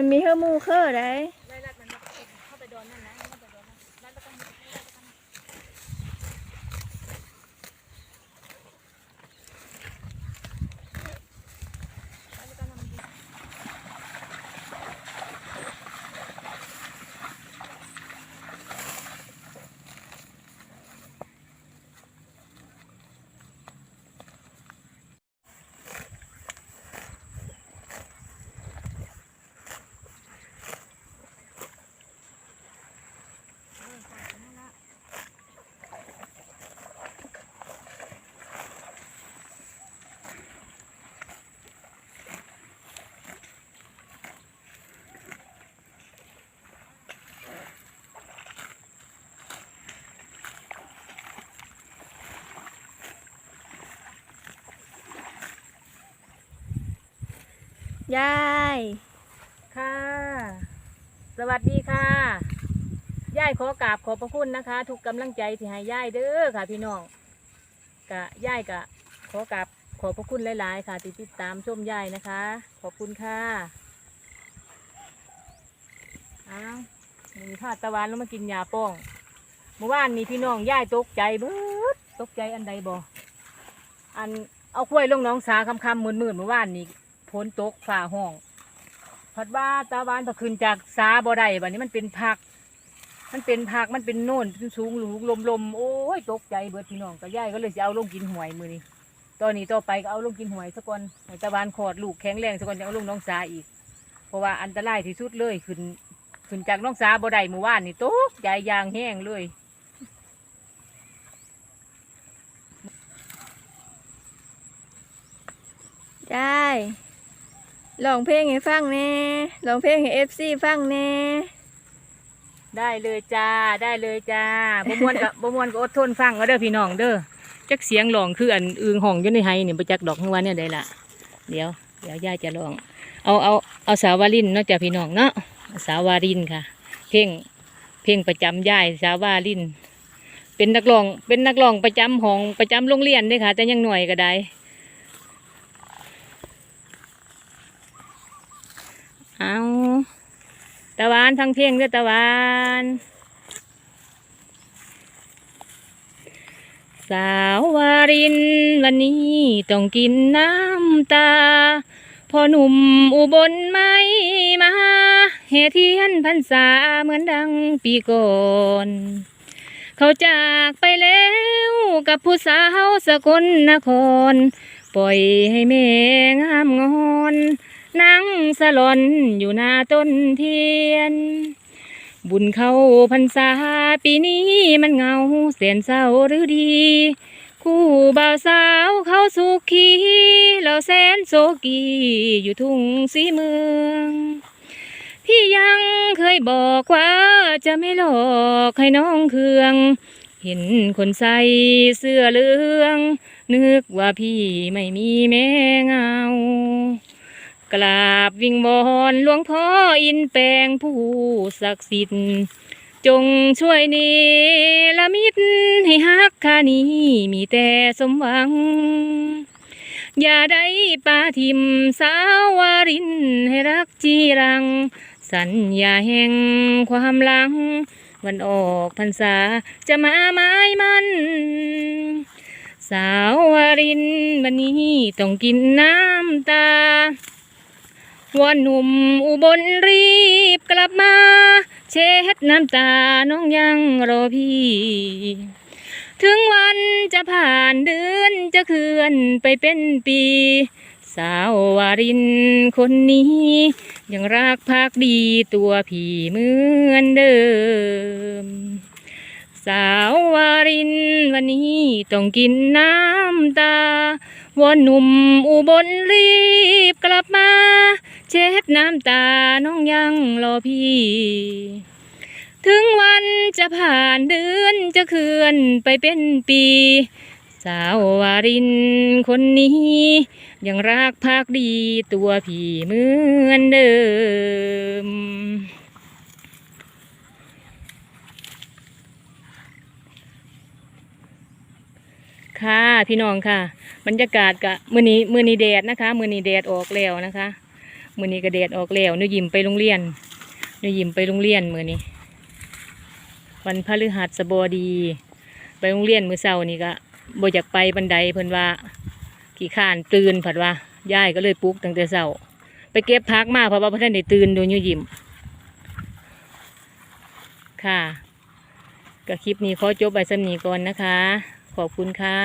มันมีเฮอร์มูเคอร์ได้ ไล่ลัดมันมาเข้าไปโดนนั่นนะเข้าไปโดนนั่นลัดแล้วก็ลัดแล้วก็ลัดแล้วก็นำดิน ยาย ค่ะ สวัสดีค่ะ ยายขอกราบขอบพระคุณนะคะ ทุกกำลังใจที่ให้ยายเด้อค่ะ พี่น้องกะยายกะ ขอกราบขอบพระคุณหลาย ๆ ค่ะที่ติดตามชมยายนะคะ ขอบคุณค่ะอ้าวมีพาดตะวันแล้วมากินยาป้องเมื่อวานนี้พี่น้องยายตกใจเบิดตกใจอันใดบ่อันเอากล้วยลงน้องสาคำคำมืนมืนเมื่อวานนี้ ฝนตกฝ่าห้อง พัดว่าตาบานพอขึ้นจากสาบ่ได้บัดนี้มันเป็นผัก มันเป็นผักมันเป็นโน่นเป็นสูงหลูกลมลมโอ้ยตกใจเบิดพี่น้องก็ย่ายก็เลยจะเอาลงกินหวยมือนี้ตอนนี้ต่อไปก็เอาลงกินหวยสักก่อนให้ตาบานคลอดลูกแข็งแรงสักก่อนจะเอาลงน้องสาอีก เพราะว่าอันตรายที่สุดเลยขึ้นขึ้นจากน้องสาบ่ได้เมื่อวานนี่ตกใจยางแห้งเลยยาย ลองเพลงให้ฟังแน่ลองเพลงให้เอฟซีฟังแน่ได้เลยจ้าได้เลยจ้าบ่มวนกับ บ่มวนก็อดทนฟังก็เด้อพี่น้องเด้อจักเสียงร้องคืออันอึงห้องอยู่ในไห้นี่บ่จักดอกข้างวันเนี่ยได้ละเดี๋ยวเดี๋ยวยายจะร้อง เอาเอาเอาสาวารินเนาะจ้ะพี่น้องเนาะสาวารินค่ะ เพลงเพลงประจำยายสาวาริน เป็นนักร้องเป็นนักร้องประจำของประจำโรงเรียนด้อค่ะ แต่ยังหน่อยก็ได้ เอาตะวันทั้งเพลงด้อตะวันสาววารินวันนี้ต้องกินน้ำตา พอหนุ่มอุบลไม่มาเหเทียนพรรษาเหมือนดังปีก่อน เขาจากไปแล้วกับผู้สาวสกลนคร ปล่อยให้แม่งามงอน นั่งสลอนอยู่หน้าต้นเทียน บุญเข้าพรรษาปีนี้มันเงาแสนเศร้าหรือดี คู่บ่าวสาวเขาสุขีเราแสนโศกีอยู่ทุ่งสีเมืองพี่ยังเคยบอกว่าจะไม่หลอกให้น้องเคือง เห็นคนใส่เสื้อเหลือง นึกว่าพี่ไม่มีแม่เงา กราบวิงวอนหลวงพ่ออินแปลงผู้ศักดิ์สิทธิ์จงช่วยเนละมิตให้ฮักคานี้มีแต่สมหวัง อย่าได้ปาทิมสาววารินให้รักจีรัง สัญญาแห่งความหลัง วันออกพรรษาจะมาไม้มัน สาววารินวันนี้ต้องกินน้ำตา วอนหนุ่มอุบลรีบกลับมา เช็ดน้ำตาน้องยังรอพี่ ถึงวันจะผ่านเดือนจะเคลื่อนไปเป็นปี สาววารินคนนี้ ยังรักภักดีตัวพี่เหมือนเดิม สาววารินวันนี้ต้องกินน้ำตา วอนหนุ่มอุบลรีบกลับมาำตาน้องยังรอพี่ ถึงวันจะผ่านเดือนจะเคลื่อนไปเป็นปี สาววารินคนนี้ ยังรักภักดีตัวพี่เหมือนเดิมค่ะพี่น้องค่ะ บรรยากาศกะมือนี้มือนี้แดดนะคะ มือนี้แดดออกแล้วนะคะ มือนี้ก็แดดออกแล้วนูยิ้มไปโรงเรียนนูยิ้มไปโรงเรียนมือนี้วันพฤหัสบดี ไปโรงเรียนมือเช้านี่ก็บ่อยากไปบันไดเพิ่นว่าขี้ข้านตื่นผัดว่าย่ายก็เลยปลุกตั้งแต่เช้าไปเก็บพักมาเพราะว่าเพิ่นได้ตื่นดูนูยิ้มค่ะก็คลิปนี้ขอจบไปสำนีก่อนนะคะ ขอบคุณค่ะ